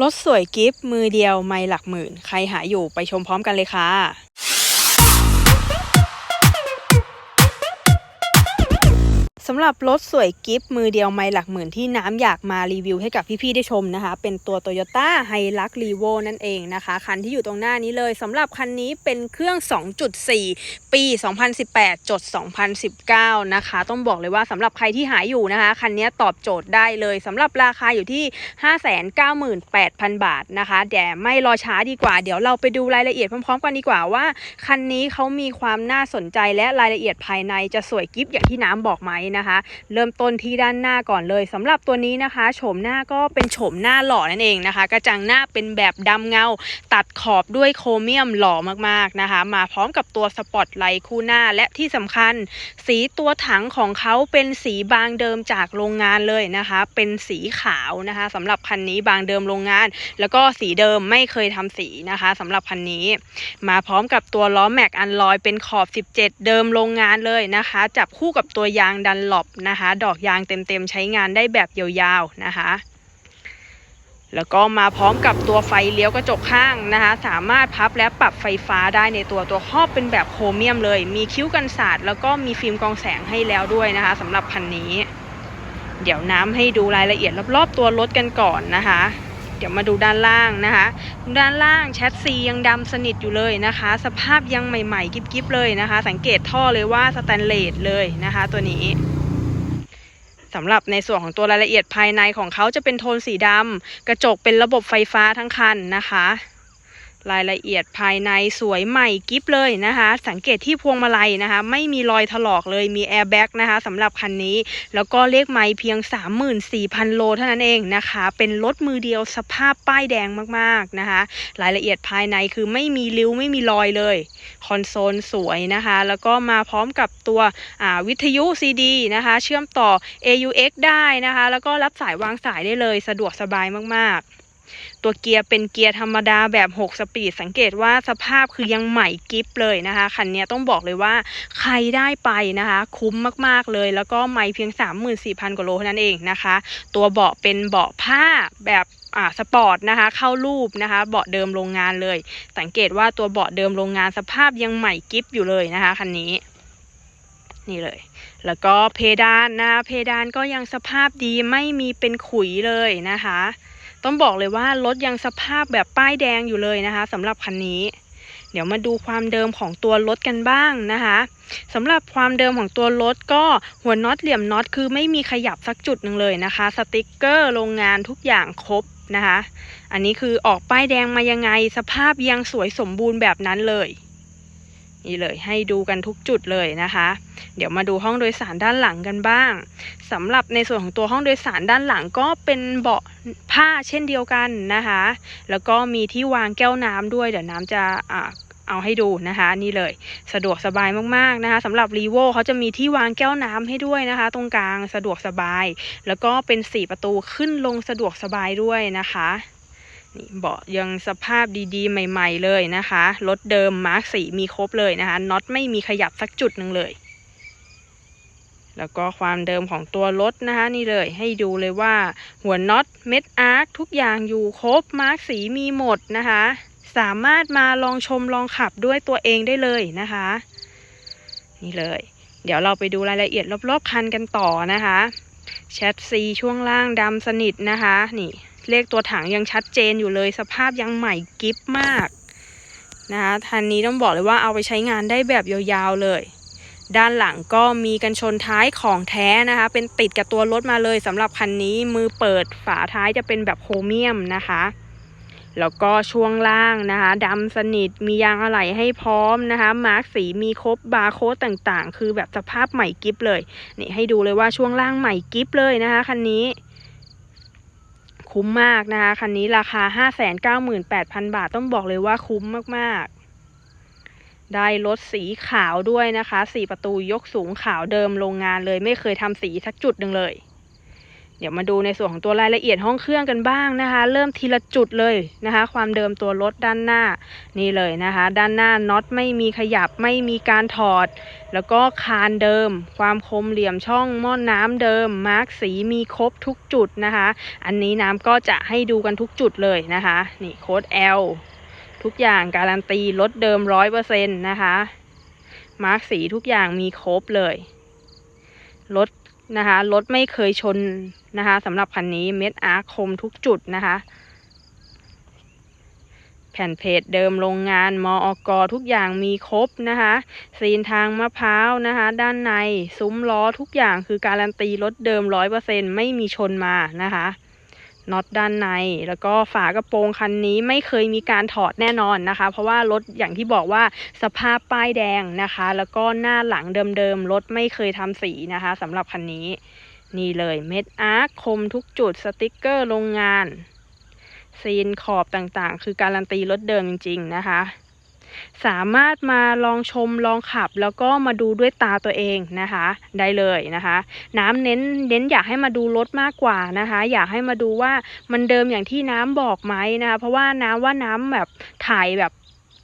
รถสวยกิฟต์มือเดียวไม่หลักหมื่น ใครหาอยู่ไปชมพร้อมกันเลยค่ะ สำหรับรถสวยกิฟต์มือเดียวไม่หลักหมื่นที่น้ำอยากมารีวิวให้กับพี่ๆได้ชมนะคะ เป็นตัว Toyota h i l u x r e v o นั่นเองนะคะ คันที่อยู่ตรงหน้านี้เลยสำหรับคันนี้เป็นเครื่อง 2.4 ปี 2018 จด 2019 นะคะ ต้องบอกเลยว่าสำหรับใครที่หายอยู่นะคะ คันนี้ตอบโจทย์ได้เลยสำหรับราคาอยู่ที่ 598,000 บาทนะคะแต่ไม่รอช้าดีกว่า เดี๋ยวเราไปดูรายละเอียดพร้อมๆกันดีกว่าว่าคันนี้เขามีความน่าสนใจและรายละเอียดภายในจะสวยกิฟต์อย่างที่น้ำบอกไหมนะคะ เริ่มต้นที่ด้านหน้าก่อนเลยสำหรับตัวนี้นะคะโฉมหน้าก็เป็นโฉมหน้าหล่อนั่นเองนะคะ กระจังหน้าเป็นแบบดำเงา ตัดขอบด้วยโครเมียมหล่อมากๆนะคะ มาพร้อมกับตัวสปอตไลท์คู่หน้าและที่สำคัญ สีตัวถังของเขาเป็นสีบางเดิมจากโรงงานเลยนะคะ เป็นสีขาวนะคะสำหรับคันนี้บางเดิมโรงงาน แล้วก็สีเดิมไม่เคยทำสีนะคะสำหรับคันนี้ มาพร้อมกับตัวล้อแม็กอันลอยเป็นขอบ 17 เดิมโรงงานเลยนะคะ จับคู่กับตัวยางดันหลบนะคะ ดอกยางเต็มๆ ใช้งานได้แบบยาวๆนะคะ แล้วก็มาพร้อมกับตัวไฟเลี้ยวกระจกข้างนะคะ สามารถพับและปรับไฟฟ้าได้ในตัวตัวครอบเป็นแบบโครเมียมเลย มีคิ้วกันสาดแล้วก็มีฟิล์มกองแสงให้แล้วด้วยนะคะสำหรับคันนี้ เดี๋ยวน้ำให้ดูรายละเอียดรอบๆ ตัวรถกันก่อนนะคะเดี๋ยวมาดูด้านล่างนะคะ ด้านล่างแชทซียังดำสนิทอยู่เลยนะคะ สภาพยังใหม่ๆ กิ๊บๆเลยนะคะ สังเกตท่อเลยว่าสแตนเลสเลยนะคะตัวนี้ สำหรับในส่วนของตัวรายละเอียดภายในของเขาจะเป็นโทนสีดำกระจกเป็นระบบไฟฟ้าทั้งคันนะคะ รายละเอียดภายในสวยใหม่กิฟเลยนะคะ สังเกตที่พวงมาลัยนะคะ ไม่มีรอยถลอกเลยมีแอร์แบ็กนะคะสำหรับคันนี้ แล้วก็เลขไม้เพียง 34,000 โลเท่านั้นเองนะคะ เป็นรถมือเดียวสภาพป้ายแดงมากๆนะคะ รายละเอียดภายในคือไม่มีริ้วไม่มีรอยเลย คอนโซลสวยนะคะ แล้วก็มาพร้อมกับตัววิทยุ CD นะคะ เชื่อมต่อ AUX ได้นะคะ แล้วก็รับสายวางสายได้เลยสะดวกสบายมากๆ ตัวเกียร์เป็นเกียร์ธรรมดาแบบ 6 สปีด สังเกตว่าสภาพคือยังใหม่กิฟเลยนะคะ คันนี้ต้องบอกเลยว่าใครได้ไปนะคะ คุ้มมากๆเลย แล้วก็ไม่เพียง 34,000 กว่าโลเท่านั้นเองนะคะ ตัวเบาะเป็นเบาะผ้าแบบอ่าสปอร์ตนะคะ เข้ารูปนะคะ เบาะเดิมโรงงานเลย สังเกตว่าตัวเบาะเดิมโรงงานสภาพยังใหม่กิฟอยู่เลยนะคะคันนี้ นี่เลยแล้วก็เพดานนะคะเพดานก็ยังสภาพดีไม่มีเป็นขุยเลยนะคะ ต้องบอกเลยว่ารถยังสภาพแบบป้ายแดงอยู่เลยนะคะสำหรับคันนี้ เดี๋ยวมาดูความเดิมของตัวรถกันบ้างนะคะสำหรับความเดิมของตัวรถก็หัวน็อตเหลี่ยมน็อตคือไม่มีขยับสักจุดหนึ่งเลยนะคะ สติกเกอร์โรงงานทุกอย่างครบนะคะ อันนี้คือออกป้ายแดงมายังไงสภาพยังสวยสมบูรณ์แบบนั้นเลย นี่เลยให้ดูกันทุกจุดเลยนะคะ เดี๋ยวมาดูห้องโดยสารด้านหลังกันบ้างสำหรับในส่วนของตัวห้องโดยสารด้านหลังก็เป็นเบาะผ้าเช่นเดียวกันนะคะ แล้วก็มีที่วางแก้วน้ำด้วย เดี๋ยวน้ำจะอ่าเอาให้ดูนะคะนี่เลยสะดวกสบายมากๆนะคะสำหรับรีโวเขาจะมีที่วางแก้วน้ำให้ด้วยนะคะ ตรงกลางสะดวกสบาย แล้วก็เป็นสี่ประตูขึ้นลงสะดวกสบายด้วยนะคะ นี่เบาะยังสภาพดีๆ ใหม่ ๆ เลยนะคะ รถเดิมมาร์กสีมีครบเลยนะคะน็อตไม่มีขยับสักจุดหนึ่งเลย แล้วก็ความเดิมของตัวรถนะคะ นี่เลยให้ดูเลยว่าหัวน็อตเม็ดอาร์คทุกอย่างอยู่ครบมาร์กสีมีหมดนะคะ สามารถมาลองชมลองขับด้วยตัวเองได้เลยนะคะ นี่เลย เดี๋ยวเราไปดูรายละเอียดรอบๆคันกันต่อนะคะแชทซีช่วงล่างดำสนิทนะคะ นี่ เลขตัวถังยังชัดเจนอยู่เลย สภาพยังใหม่กิฟมากนะคะทันนี้ต้องบอกเลยว่าเอาไปใช้งานได้แบบยาวๆเลย ด้านหลังก็มีกันชนท้ายของแท้นะคะ เป็นติดกับตัวรถมาเลยสำหรับคันนี้มือเปิดฝาท้ายจะเป็นแบบโครเมียมนะคะแล้วก็ช่วงล่างนะคะดำสนิทมียางอะไหล่ให้พร้อมนะคะมาร์กสีมีครบบาร์โค้ดต่างๆ คือแบบสภาพใหม่กิฟเลยนี่ให้ดูเลยว่าช่วงล่างใหม่กิฟเลยนะคะคันนี้ คุ้มมากนะคะ คันนี้ราคา 598,000 บาทต้องบอกเลยว่าคุ้มมากๆ ได้รถสีขาวด้วยนะคะ สีประตูยกสูงขาวเดิมโรงงานเลยไม่เคยทำสีสักจุดหนึ่งเลย เดี๋ยวมาดูในส่วนของตัวรายละเอียดห้องเครื่องกันบ้างนะคะ เริ่มทีละจุดเลยนะคะ ความเดิมตัวรถด้านหน้านี่เลยนะคะ ด้านหน้าน็อตไม่มีขยับไม่มีการถอด แล้วก็คานเดิม ความคมเหลี่ยมช่องหม้อนน้ำเดิม มาร์กสีมีครบทุกจุดนะคะ อันนี้น้ำก็จะให้ดูกันทุกจุดเลยนะคะนี่โค้ด L ทุกอย่างการันตีรถเดิมร้อยเปอร์เซ็นต์นะคะ มาร์กสีทุกอย่างมีครบเลยรถนะคะรถไม่เคยชน นะคะสำหรับคันนี้เม็ดอาร์คคมทุกจุดนะคะ แผ่นเพจเดิมโรงงานมออกทุกอย่างมีครบนะคะซีนทางมะพร้าวนะคะ ด้านในซุ้มล้อทุกอย่างคือการันตีรถเดิมร้อยเปอร์เซ็นไม่มีชนมานะคะน็อตด้านใน แล้วก็ฝากระโปรงคันนี้ไม่เคยมีการถอดแน่นอนนะคะ เพราะว่ารถอย่างที่บอกว่าสภาพป้ายแดงนะคะ แล้วก็หน้าหลังเดิมๆรถไม่เคยทำสีนะคะสำหรับคันนี้ นี่เลยเม็ดอาร์คคมทุกจุดสติกเกอร์โรงงาน ซีนขอบต่างๆ คือการันตีรถเดิมจริง ๆ นะคะ สามารถมาลองชมลองขับแล้วก็มาดูด้วยตาตัวเองนะคะ ได้เลยนะคะ น้ำเน้นเน้นอยากให้มาดูรถมากกว่านะคะ อยากให้มาดูว่ามันเดิมอย่างที่น้ำบอกไหมนะคะเพราะว่าน้ำว่าน้ำแบบถ่ายแบบ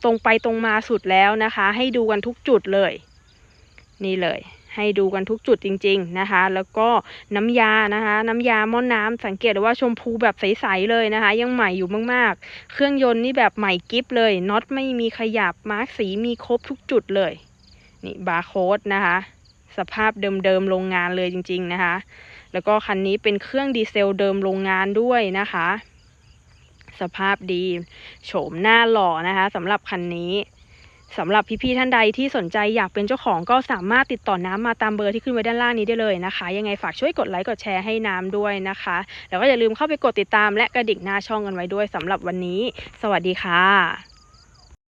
ตรงไปตรงมาสุดแล้วนะคะ ให้ดูกันทุกจุดเลย นี่เลย ให้ดูกันทุกจุดจริง ๆนะคะ แล้วก็น้ำยานะคะ น้ำยาหม้อน้ำสังเกตว่าชมพูแบบใสๆเลยนะคะ ยังใหม่อยู่มากๆ เครื่องยนต์นี่แบบใหม่กิฟเลยน็อตไม่มีขยับมาร์กสีมีครบทุกจุดเลยนี่บาร์โค้ดนะคะสภาพเดิมๆโรงงานเลยจริง ๆนะคะ แล้วก็คันนี้เป็นเครื่องดีเซลเดิมโรงงานด้วยนะคะ สภาพดี โฉมหน้าหล่อนะคะสำหรับคันนี้ สำหรับพี่ๆท่านใดที่สนใจอยากเป็นเจ้าของก็สามารถติดต่อน้ำมาตามเบอร์ที่ขึ้นไว้ด้านล่างนี้ได้เลยนะคะ ยังไงฝากช่วยกดไลค์กดแชร์ให้น้ำด้วยนะคะ แล้วก็อย่าลืมเข้าไปกดติดตามและกระดิ่งหน้าช่องกันไว้ด้วยสำหรับวันนี้ สวัสดีค่ะ